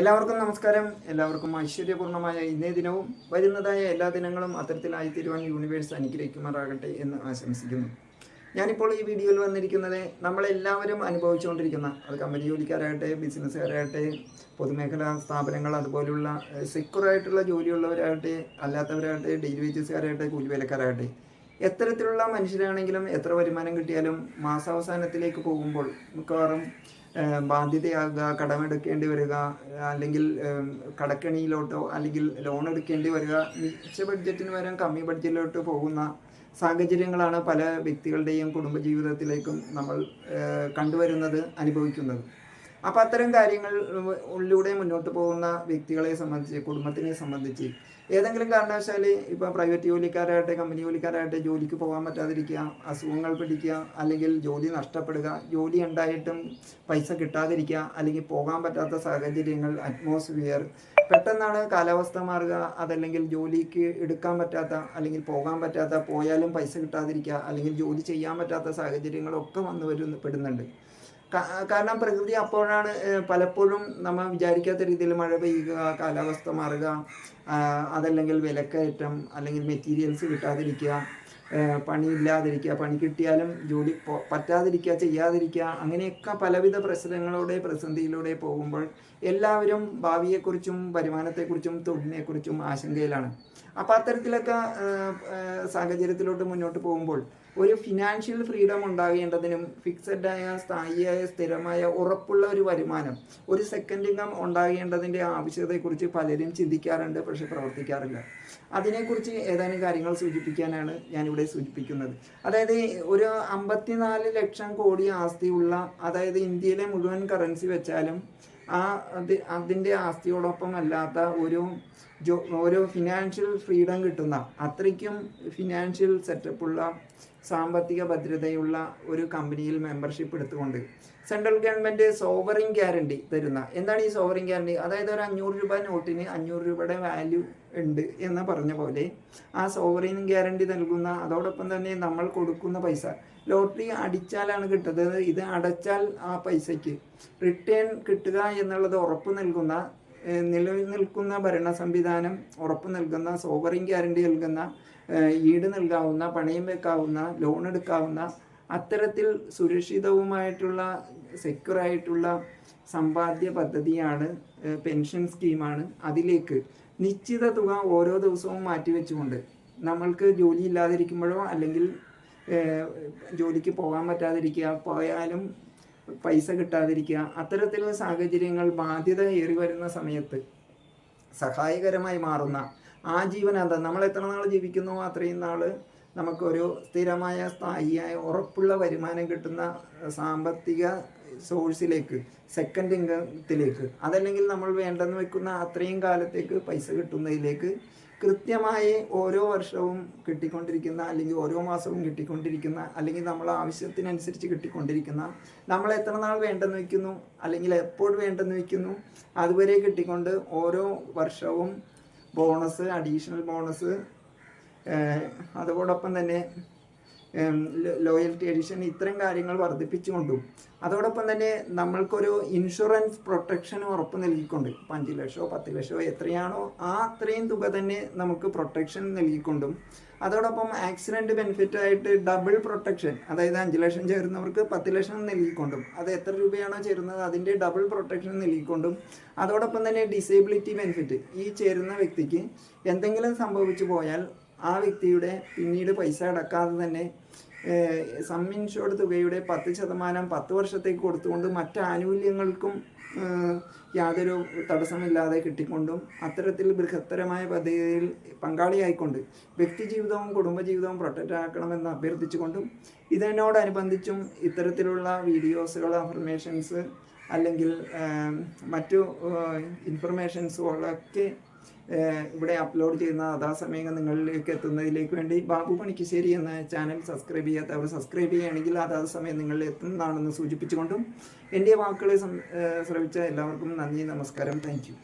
എല്ലാവർക്കും നമസ്കാരം. എല്ലാവർക്കും ഐശ്വര്യപൂർണമായ ഇന്നേ ദിനവും. വരുന്നതായ എല്ലാ ദിനങ്ങളും അത്തരത്തിലായി തീരുവാൻ യൂണിവേഴ്സ് അനുഗ്രഹിക്കുമാറാകട്ടെ എന്ന് ആശംസിക്കുന്നു. ഞാനിപ്പോൾ ഈ വീഡിയോയിൽ വന്നിരിക്കുന്നത് നമ്മളെല്ലാവരും അനുഭവിച്ചുകൊണ്ടിരിക്കുന്ന അത് കമ്പനി ജോലിക്കാരാകട്ടെ ബിസിനസ്സുകാരാകട്ടെ പൊതുമേഖലാ സ്ഥാപനങ്ങൾ അതുപോലുള്ള സെക്യൂറായിട്ടുള്ള ജോലിയുള്ളവരാകട്ടെ അല്ലാത്തവരാകട്ടെ ഡെയിലി വേജസുകാരാകട്ടെ കൂലിവേലക്കാരാകട്ടെ എത്തരത്തിലുള്ള മനുഷ്യരാണെങ്കിലും എത്ര വരുമാനം കിട്ടിയാലും മാസാവസാനത്തിലേക്ക് പോകുമ്പോൾ മിക്കവാറും ബാധ്യതയാകുക കടമെടുക്കേണ്ടി വരിക അല്ലെങ്കിൽ കടക്കണിയിലോട്ടോ കടക്കെണിയിലോട്ടോ അല്ലെങ്കിൽ ലോൺ എടുക്കേണ്ടി വരിക മിച്ച ബഡ്ജറ്റിന് പകരം കമ്മി ബഡ്ജറ്റിലോട്ട് പോകുന്ന സാഹചര്യങ്ങളാണ് പല വ്യക്തികളുടെയും കുടുംബജീവിതത്തിലേക്കും നമ്മൾ കണ്ടുവരുന്നത് അനുഭവിക്കുന്നത്. അപ്പോൾ അത്തരം കാര്യങ്ങൾ ഉള്ളിലൂടെ മുന്നോട്ട് പോകുന്ന വ്യക്തികളെ സംബന്ധിച്ച് കുടുംബത്തിനെ സംബന്ധിച്ച് ഏതെങ്കിലും കാരണവശാൽ ഇപ്പോൾ പ്രൈവറ്റ് ജോലിക്കാരായിട്ട് കമ്പനി ജോലിക്കാരായിട്ട് ജോലിക്ക് പോകാൻ പറ്റാതിരിക്കുക അസുഖങ്ങൾ പിടിക്കുക അല്ലെങ്കിൽ ജോലി നഷ്ടപ്പെടുക ജോലി ഉണ്ടായിട്ടും പൈസ കിട്ടാതിരിക്കുക അല്ലെങ്കിൽ പോകാൻ പറ്റാത്ത സാഹചര്യങ്ങൾ അറ്റ്മോസ്ഫിയർ പെട്ടെന്നാണ് കാലാവസ്ഥ മാറുക അതല്ലെങ്കിൽ ജോലിക്ക് എടുക്കാൻ പറ്റാത്ത അല്ലെങ്കിൽ പോകാൻ പറ്റാത്ത പോയാലും പൈസ കിട്ടാതിരിക്കുക അല്ലെങ്കിൽ ജോലി ചെയ്യാൻ പറ്റാത്ത സാഹചര്യങ്ങളൊക്കെ വന്നു വരുന്ന പെടുന്നുണ്ട്. കാരണം പ്രകൃതി അപ്പോഴാണ് പലപ്പോഴും നമ്മൾ വിചാരിക്കാത്ത രീതിയിൽ മഴ പെയ്യുക കാലാവസ്ഥ മാറുക അതല്ലെങ്കിൽ വിലക്കയറ്റം അല്ലെങ്കിൽ മെറ്റീരിയൽസ് കിട്ടാതിരിക്കുക പണിയില്ലാതിരിക്കുക പണി കിട്ടിയാലും ജോലി പറ്റാതിരിക്കുക ചെയ്യാതിരിക്കുക അങ്ങനെയൊക്കെ പലവിധ പ്രശ്നങ്ങളോടെ പ്രതിസന്ധിയിലൂടെ പോകുമ്പോൾ എല്ലാവരും ഭാവിയെക്കുറിച്ചും വരുമാനത്തെക്കുറിച്ചും തൊഴിലിനെക്കുറിച്ചും ആശങ്കയിലാണ്. അപ്പോൾ അത്തരത്തിലൊക്കെ സാഹചര്യത്തിലോട്ട് മുന്നോട്ട് പോകുമ്പോൾ ഒരു ഫിനാൻഷ്യൽ ഫ്രീഡം ഉണ്ടാകേണ്ടതിനും ഫിക്സഡ് ആയ സ്ഥായിയായ സ്ഥിരമായ ഉറപ്പുള്ള ഒരു വരുമാനം ഒരു സെക്കൻഡ് ഇൻകം ഉണ്ടാകേണ്ടതിന്റെ ആവശ്യകതയെക്കുറിച്ച് പലരും ചിന്തിക്കാറുണ്ട് പക്ഷെ പ്രവർത്തിക്കാറില്ല. അതിനെക്കുറിച്ച് ഏതാനും കാര്യങ്ങൾ സൂചിപ്പിക്കാനാണ് ഞാനിവിടെ സൂചിപ്പിക്കുന്നത്. അതായത് ഒരു അമ്പത്തിനാല് ലക്ഷം കോടി ആസ്തിയുള്ള അതായത് ഇന്ത്യയിലെ മുഴുവൻ കറൻസി വെച്ചാലും ആ അത് അതിന്റെ ആസ്തിയോടൊപ്പം അല്ലാത്ത ഒരു ജോ ഒരു ഫിനാൻഷ്യൽ ഫ്രീഡം കിട്ടുന്ന അത്രയ്ക്കും ഫിനാൻഷ്യൽ സെറ്റപ്പുള്ള സാമ്പത്തിക ഭദ്രതയുള്ള ഒരു കമ്പനിയിൽ മെമ്പർഷിപ്പ് എടുത്തുകൊണ്ട് സെൻട്രൽ ഗവൺമെന്റ് സോവറിൻ ഗ്യാരണ്ടി തരുന്ന. എന്താണ് ഈ സോവറിൻ ഗ്യാരണ്ടി? അതായത് ഒരു അഞ്ഞൂറ് രൂപ നോട്ടിന് അഞ്ഞൂറ് രൂപയുടെ വാല്യൂ ഉണ്ട് എന്ന് പറഞ്ഞ പോലെ ആ സോവറിൻ ഗ്യാരണ്ടി നൽകുന്ന അതോടൊപ്പം തന്നെ നമ്മൾ കൊടുക്കുന്ന പൈസ. ലോട്ടറി അടിച്ചാലാണ് കിട്ടുന്നത്. ഇത് അടച്ചാൽ ആ പൈസയ്ക്ക് റിട്ടേൺ കിട്ടുക എന്നുള്ളത് ഉറപ്പ് നൽകുന്ന നിലനിൽക്കുന്ന ഭരണ സംവിധാനം ഉറപ്പ് നൽകുന്ന സോവറിൻ ഗ്യാരണ്ടി നൽകുന്ന ഈട് നൽകാവുന്ന പണയം വെക്കാവുന്ന ലോൺ എടുക്കാവുന്ന അത്തരത്തിൽ സുരക്ഷിതവുമായിട്ടുള്ള സെക്യൂറായിട്ടുള്ള സമ്പാദ്യ പദ്ധതിയാണ് പെൻഷൻ സ്കീമാണ് അതിലേക്ക് നിശ്ചിത തുക ഓരോ ദിവസവും മാറ്റിവെച്ചുകൊണ്ട് നമ്മൾക്ക് ജോലി ഇല്ലാതിരിക്കുമ്പോഴോ അല്ലെങ്കിൽ ജോലിക്ക് പോകാൻ പറ്റാതിരിക്കുക പോയാലും പൈസ കിട്ടാതിരിക്കുക അത്തരത്തിലുള്ള സാഹചര്യങ്ങൾ ബാധ്യത ഏറി വരുന്ന സമയത്ത് സഹായകരമായി മാറുന്ന ആ ജീവനാന്തം നമ്മൾ എത്ര നാൾ ജീവിക്കുന്നു അത്രയും നാൾ നമുക്കൊരു സ്ഥിരമായ സ്ഥായിയായ ഉറപ്പുള്ള വരുമാനം കിട്ടുന്ന സാമ്പത്തിക സോഴ്സിലേക്ക് സെക്കൻഡ് ഇൻകത്തിലേക്ക് അതല്ലെങ്കിൽ നമ്മൾ വേണ്ടെന്ന് വെക്കുന്ന അത്രയും കാലത്തേക്ക് പൈസ കിട്ടുന്നതിലേക്ക് കൃത്യമായി ഓരോ വർഷവും കിട്ടിക്കൊണ്ടിരിക്കുന്ന അല്ലെങ്കിൽ ഓരോ മാസവും കിട്ടിക്കൊണ്ടിരിക്കുന്ന അല്ലെങ്കിൽ നമ്മൾ ആവശ്യത്തിനനുസരിച്ച് കിട്ടിക്കൊണ്ടിരിക്കുന്ന നമ്മൾ എത്ര നാൾ വേണ്ടെന്ന് വയ്ക്കുന്നു അല്ലെങ്കിൽ എപ്പോൾ വേണ്ടെന്ന് വയ്ക്കുന്നു അതുവരെ കിട്ടിക്കൊണ്ട് ഓരോ വർഷവും ബോണസ് അഡീഷണൽ ബോണസ് അതോടൊപ്പം തന്നെ ലോയൽറ്റി എഡിഷൻ ഇത്തരം കാര്യങ്ങൾ വർദ്ധിപ്പിച്ചുകൊണ്ടും അതോടൊപ്പം തന്നെ നമ്മൾക്കൊരു ഇൻഷുറൻസ് പ്രൊട്ടക്ഷൻ ഉറപ്പ് നൽകിക്കൊണ്ട് ഇപ്പം അഞ്ച് ലക്ഷമോ പത്ത് ലക്ഷമോ എത്രയാണോ ആ അത്രയും തുക തന്നെ നമുക്ക് പ്രൊട്ടക്ഷൻ നൽകിക്കൊണ്ടും അതോടൊപ്പം ആക്സിഡന്റ് ബെനിഫിറ്റ് ആയിട്ട് ഡബിൾ പ്രൊട്ടക്ഷൻ അതായത് അഞ്ച് ലക്ഷം ചേരുന്നവർക്ക് പത്ത് ലക്ഷം നൽകിക്കൊണ്ടും അത് എത്ര രൂപയാണോ ചേരുന്നത് അതിന്റെ ഡബിൾ പ്രൊട്ടക്ഷൻ നൽകിക്കൊണ്ടും അതോടൊപ്പം തന്നെ ഡിസേബിലിറ്റി ബെനിഫിറ്റ് ഈ ചേരുന്ന വ്യക്തിക്ക് എന്തെങ്കിലും സംഭവിച്ചു പോയാൽ ആ വ്യക്തിയുടെ പിന്നീട് പൈസ അടക്കാതെ തന്നെ സം തുകയുടെ പത്ത് ശതമാനം പത്ത് വർഷത്തേക്ക് കൊടുത്തുകൊണ്ട് മറ്റ് ആനുകൂല്യങ്ങൾക്കും യാതൊരു തടസ്സമില്ലാതെ കിട്ടിക്കൊണ്ടും അത്തരത്തിൽ ബൃഹത്തരമായ പദ്ധതിയിൽ പങ്കാളിയായിക്കൊണ്ട് വ്യക്തിജീവിതവും കുടുംബജീവിതവും പ്രൊട്ടക്റ്റ് ആക്കണമെന്ന് അഭ്യർത്ഥിച്ചുകൊണ്ടും ഇതിനോടനുബന്ധിച്ചും ഇത്തരത്തിലുള്ള വീഡിയോസുകൾ അഫർമേഷൻസ് അല്ലെങ്കിൽ മറ്റു ഇൻഫർമേഷൻസുകളൊക്കെ ഇവിടെ അപ്ലോഡ് ചെയ്യുന്ന അതാസമയം നിങ്ങളിലേക്ക് എത്തുന്നതിലേക്ക് വേണ്ടി ബാബു പണിക്കശ്ശേരി എന്ന ചാനൽ സബ്സ്ക്രൈബ് ചെയ്യാത്തവർ സബ്സ്ക്രൈബ് ചെയ്യുകയാണെങ്കിൽ അതാസമയം നിങ്ങളിൽ എത്തുന്നതാണെന്ന് സൂചിപ്പിച്ചുകൊണ്ടും എന്റെ വാക്കുകളെ ശ്രമിച്ച എല്ലാവർക്കും നന്ദി നമസ്കാരം താങ്ക്